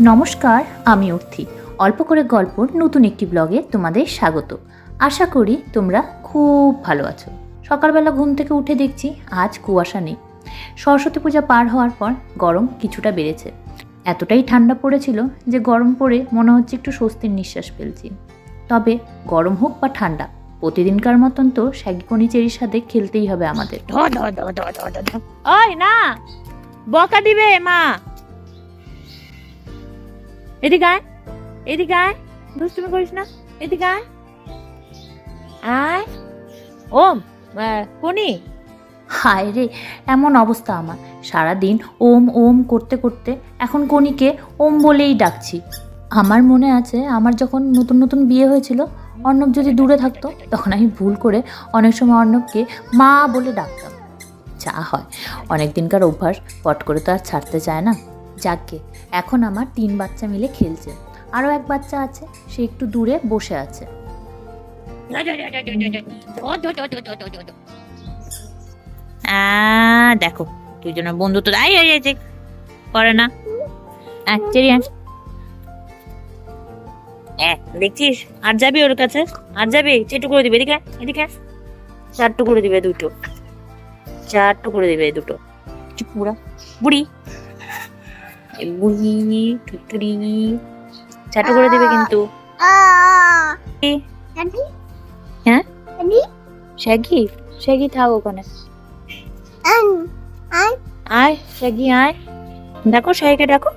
নমস্কার, আমি অর্থি। অল্প করে গল্পর নতুন একটি ব্লগে তোমাদের স্বাগত। আশা করি তোমরা খুব ভালো আছো। সকালবেলা ঘুম থেকে উঠে দেখছি আজ কুয়াশা নেই। সরস্বতী পূজা পার হওয়ার পর গরম কিছুটা বেড়েছে। এতটাই ঠান্ডা পড়েছিল যে গরম পড়ে মনে হচ্ছে একটু স্বস্তির নিঃশ্বাস ফেলছি। তবে গরম হোক বা ঠান্ডা প্রতিদিনকার মতন তো শ্যাগিকনি চেরির সাথে খেলতেই হবে আমাদের। ওই না! বকা দিবে মা! এদিকে আয় এদিকে আয়। দুষ্টুমি করিস না এদিকে আয়। আয়। ওম কোনি হায় রে এমন অবস্থা আমার। সারাদিন ওম ওম করতে করতে এখন কনিকে ওম বলেই ডাকছি। আমার মনে আছে আমার যখন নতুন নতুন বিয়ে হয়েছিল অর্ণব যদি দূরে থাকতো তখন আমি ভুল করে অনেক সময় অর্ণবকে মা বলে ডাকতাম। যা হয় অনেক দিনকার অভ্যাস পট করে তো আর ছাড়তে চায় না। যাকে এখন আমার তিন বাচ্চা মিলে খেলছে। আরও এক বাচ্চা আছে সে একটু দূরে বসে আছে। দেখো দুজনের বন্ধু তো করে না। এ, দেখছিস? আর যাবি ওর কাছে? আর যাবি? চেটু করে দিবে এদিকে এদিকে। চারটু করে দিবে দুটো। চারটু করে দিবে দুটো। চুপ বুড়ি। বুড়ি। টুটুরি চারটু করে দিবে কিন্তু। হ্যাঁ? শ্যাগি শ্যাগি থাক ওখানে। আয় শ্যাগি আয়। দেখো শ্যাগিকে ডাকো।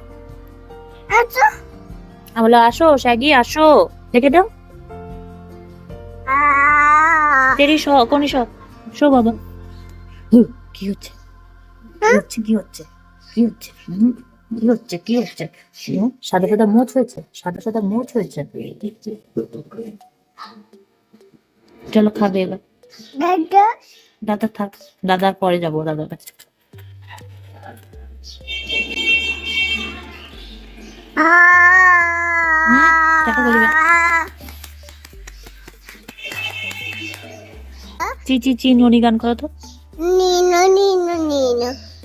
আমি আসো শ্যাগি আসো। দেখে দাও। তেরি শো কোনি শো শো বাবা। কি হচ্ছে? কি হচ্ছে কি হচ্ছে? কি হচ্ছে? কি হচ্ছে কি হচ্ছে? সাদা সাদা মোচ হয়েছে সাদা সাদা মোচ হয়েছে। চলো খাবে এবার। দাদা? থাক দাদার পরে যাব দাদার কাছে টাকা চি চি চি ননি গান করো তো নি ননি ননি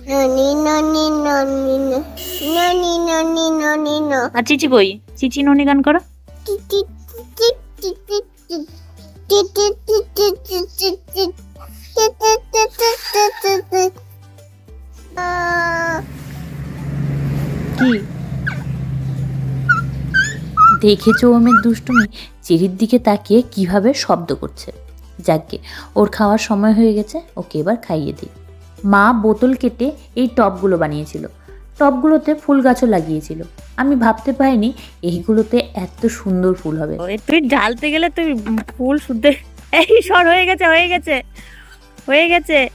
ননি ননি ননি ননি ননি ননি ননি আর চি চি বই চি চি ননি গান করো কি দেখেছ ওমের দুষ্টুমি চিড়ির দিকে তাকিয়ে কীভাবে শব্দ করছে যাকে। ওর খাওয়ার সময় হয়ে গেছে, ওকে এবার খাইয়ে দিই। মা বোতল কেটে এই টবগুলো বানিয়েছিল। টবগুলোতে ফুল গাছও লাগিয়েছিল। আমি ভাবতে পারিনি এইগুলোতে এত সুন্দর ফুল হবে। তুই ঢালতে গেলে তুই ফুল শুদ্ধ এই সর, হয়ে গেছে হয়ে গেছে। হয়ে গেছে।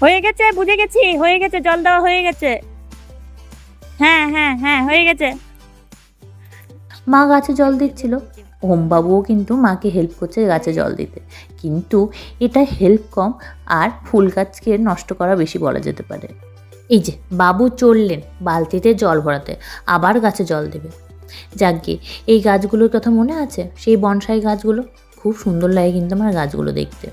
হয়ে গেছে, বুঝে গেছি, হয়ে গেছে, জল দেওয়া হয়ে গেছে। হ্যাঁ হ্যাঁ হ্যাঁ হয়ে গেছে। মা গাছে জল দিচ্ছিল। ওমবাবুও কিন্তু মাকে হেল্প করছে গাছে জল দিতে। কিন্তু এটা হেল্প কম আর ফুল গাছকে নষ্ট করা বেশি বলা যেতে পারে। এই যে, বাবু চললেন বালতিতে জল ভরাতে, আবার গাছে জল দেবে। যাকগে, এই গাছগুলোর কথা মনে আছে? সেই বনসাই গাছগুলো? খুব সুন্দর লাগে কিন্তু আমার গাছগুলো দেখতে।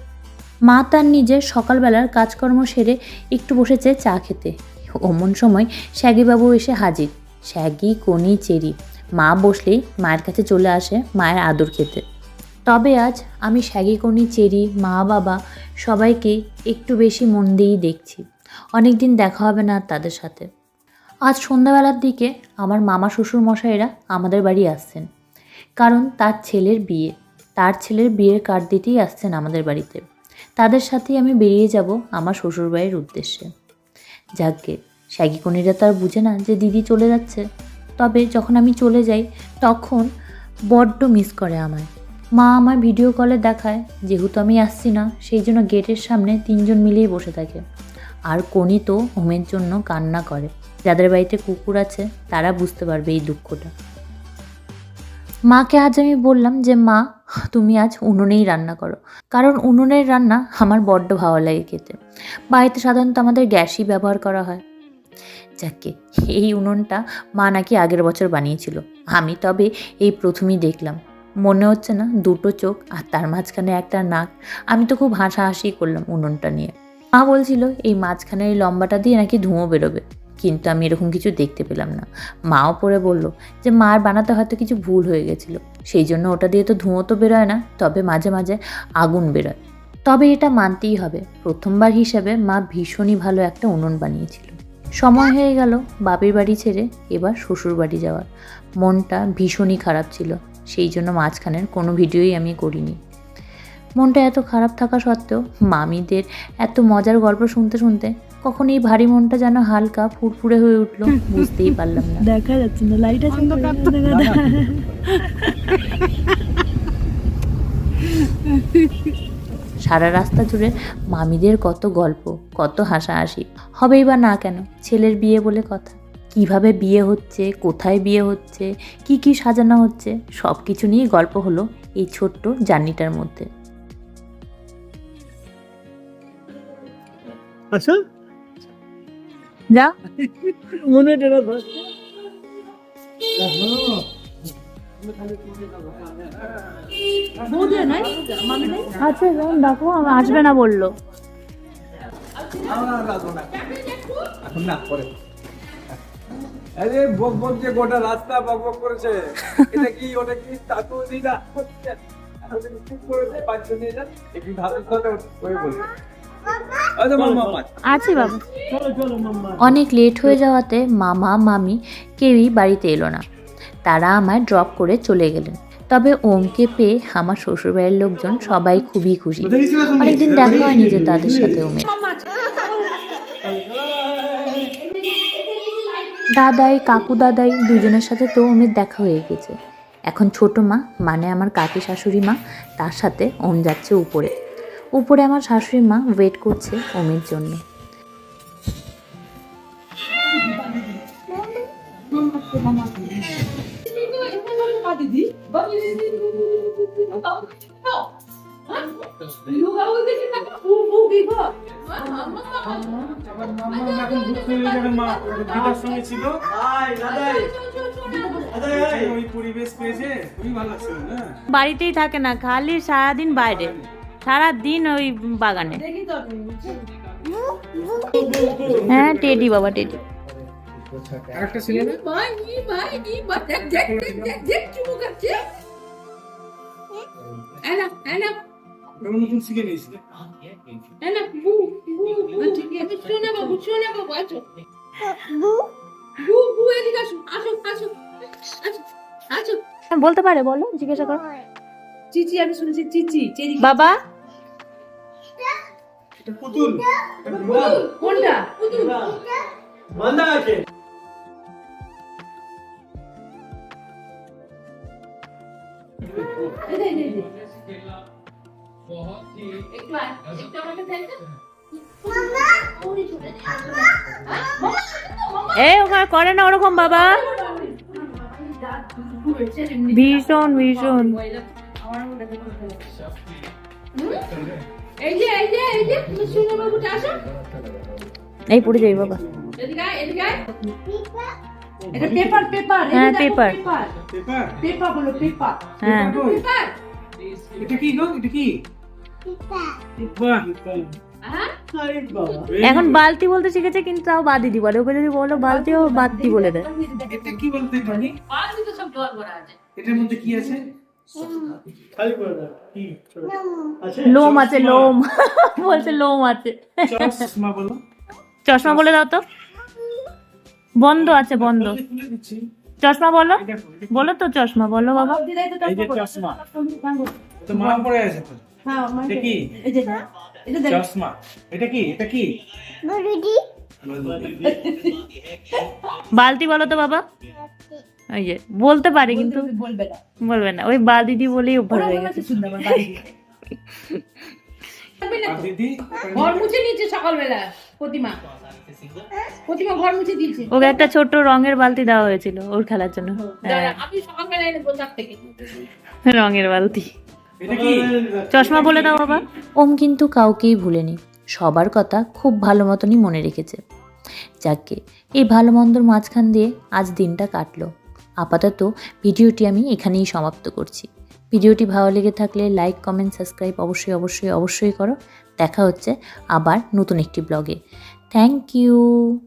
মা তার নিজের সকালবেলার কাজকর্ম সেরে একটু বসেছে চা খেতে। অমন সময় শ্যাগিবাবু এসে হাজির। শ্যাগি কনি চেরি। মা বসলেই মায়ের কাছে চলে আসে মায়ের আদর খেতে। তবে আজ আমি শ্যাগি কনি চেরি, মা, বাবা সবাইকে একটু বেশি মন দিয়েই দেখছি। অনেক দিন দেখা হবে না তাদের সাথে। আজ সন্ধ্যাবেলার দিকে আমার মামা শ্বশুর মশাইরা আমাদের বাড়ি আসছেন। কারণ তার ছেলের বিয়ে। তার ছেলের বিয়ের কার্ড দিতেই আসছেন আমাদের বাড়িতে। তাদের সাথেই আমি বেরিয়ে যাব আমার শ্বশুরবাড়ির উদ্দেশ্যে। যাকগে শ্যাগিকনিরা তো আর বুঝে না যে দিদি চলে যাচ্ছে। তবে যখন আমি চলে যাই, তখন বড্ড মিস করে আমায়। মা আমার ভিডিও কলে দেখায়, যেহেতু আমি আসছি না, সেই জন্য গেটের সামনে তিনজন মিলেই বসে থাকে। আর কনি তো হোমের জন্য কান্না করে। যাদের বাড়িতে কুকুর আছে, তারা বুঝতে পারবে এই দুঃখটা। মাকে আজ আমি বললাম যে, মা, তুমি আজ উনুনেই রান্না করো। কারণ উনুনের রান্না আমার বড্ড ভালো লাগে খেতে। বাড়িতে সাধারণত আমাদের গ্যাসই ব্যবহার করা হয়। যাকে এই উনুনটা মা নাকি আগের বছর বানিয়েছিল। আমি তবে এই প্রথমেই দেখলাম। মনে হচ্ছে না দুটো চোখ আর তার মাঝখানে একটা নাক। আমি তো খুব হাসাহাসি করলাম উনুনটা নিয়ে। মা বলছিল, এই মাঝখানে এই লম্বাটা দিয়ে নাকি ধুঁয়ো বেরোবে। কিন্তু আমি এরকম কিছু দেখতে পেলাম না। মাও পরে বলল যে মার বানাতে হয়তো কিছু ভুল হয়ে গেছিল। সেই জন্য ওটা দিয়ে তো ধুঁয়ো তো বেরোয় না, তবে মাঝে মাঝে আগুন বেরোয়। তবে এটা মানতেই হবে। প্রথমবার হিসাবে মা ভীষণই ভালো একটা উনুন বানিয়েছিল। সময় হয়ে গেল বাপের বাড়ি ছেড়ে এবার শ্বশুর বাড়ি যাওয়ার। মনটা ভীষণই খারাপ ছিল সেই জন্য মাঝখানের কোনো ভিডিওই আমি করিনি। মনটা এত খারাপ থাকা সত্ত্বেও মামিদের এত মজার গল্প শুনতে শুনতে কখন এই ভারী মনটা যেন হালকা ফুরফুরে হয়ে উঠল বুঝতেই পারলাম না। দেখা যাচ্ছে না লাইট আছে সারা রাস্তা জুড়ে মামিদের কত গল্প কত হাসাহাসি হবেই বা না কেন? ছেলের বিয়ে বলে কথা। কীভাবে বিয়ে হচ্ছে? কোথায় বিয়ে হচ্ছে? কি কি সাজানো হচ্ছে? সব কিছু নিয়ে গল্প হলো এই ছোট্ট জার্নিটার মধ্যে। আচ্ছা। যা। মনে আচ্ছা দেখো আসবে না বলল। এখন না পরে আরে বক বক যে গোটা রাস্তা বক বক করেছে এটা কি ওটা কি তা তো দিদা এখন চুপ করে দে, পাঁচজন নিয়ে যান একটু ধারের সাথে ওই বলবে আচ্ছা মামা মামা আছে বাবা। চলো চলো মাম্মা অনেক লেট হয়ে যাওয়াতে মামা মামি কেউই বাড়িতে এলো না। তারা আমায় ড্রপ করে চলে গেলেন। তবে ওমকে পেয়ে আমার শ্বশুরবাড়ির লোকজন সবাই খুবই খুশি। অনেকদিন দেখা হয়নি যে তাদের সাথে ওমের দাদাই কাকু দাদাই দুজনের সাথে তো ওমের দেখা হয়ে গেছে এখন ছোট মা মানে আমার কাকি শাশুড়ি মা তার সাথে ওম যাচ্ছে উপরে উপরে আমার শাশুড়ি মা ওয়েট করছে ওমের জন্য সঙ্গে বাড়িতেই থাকে না খালি সারাদিন বাইরে। সারাদিন ওই বাগানে। হ্যাঁ টেডি বাবা টেডি। আরেকটা ছিল না ওটা নতুন শিখে নিয়েছিল বলতে পারে বলো জিজ্ঞাসা করো। চিচি আমি শুনেছি চিচি চেরি বাবা? এটা পুতুল এটা বিড়াল। আছে এ ওখানে করে না ওরকম বাবা। ভীষণ ভীষণ। এই পড়ে যাই বাবা। এদিকে আয়, এদিকে আয়। এটা পেপার পেপার হ্যাঁ, পেপার। পেপার। পেপার? বলো পেপার। হ্যাঁ। পেপার? এটা কি গো? এটা কি? এখন বালতি বলতে শিখেছে কিন্তু তাও বাদ দিদি বলে। ওকে যদি বলো বালতি ও বালতি বলে দেয়। এটা কি বলতে জানি বালতি তো সব জল ভরা আছে। এটার মধ্যে কি আছে? লোম আছে লোম। বলছে লোম আছে। চশমা বলো। চশমা বলে দাও তো। বন্ধ আছে বন্ধ। চশমা বলো? বলো তো চশমা বলো বাবা। চশমা তো মা পড়ে আছে তো? হ্যাঁ এটা কি? এই যে এটা দেখ। চশমা। এটা কি? এটা কি? বড়দি বালতি বলো তো বাবা। ওই যে বলতে পারে কিন্তু। বলবে না। বলবে না। ওই বলেই অভ্যাস হয়ে গেছে। ঘর মুছে নিয়েছে সকালবেলা প্রতিমা। প্রতিমা ঘর মুছে দিয়েছে। ওকে একটা ছোট রঙের বালতি দেওয়া হয়েছিল ওর খেলার জন্য। আমি সকালবেলা এনে থেকে রঙের বালতি। চশমা বলে দাও বাবা ওম কিন্তু কাউকেই ভুলেনি। সবার কথা খুব ভালো মতনই মনে রেখেছে। যাকে এই ভালো মন্দর মাঝখান দিয়ে আজ দিনটা কাটলো। আপাতত ভিডিওটি আমি এখানেই সমাপ্ত করছি। ভিডিওটি ভালো লেগে থাকলে লাইক, কমেন্ট, সাবস্ক্রাইব অবশ্যই অবশ্যই অবশ্যই করো। দেখা হচ্ছে আবার নতুন একটি ব্লগে। Thank you.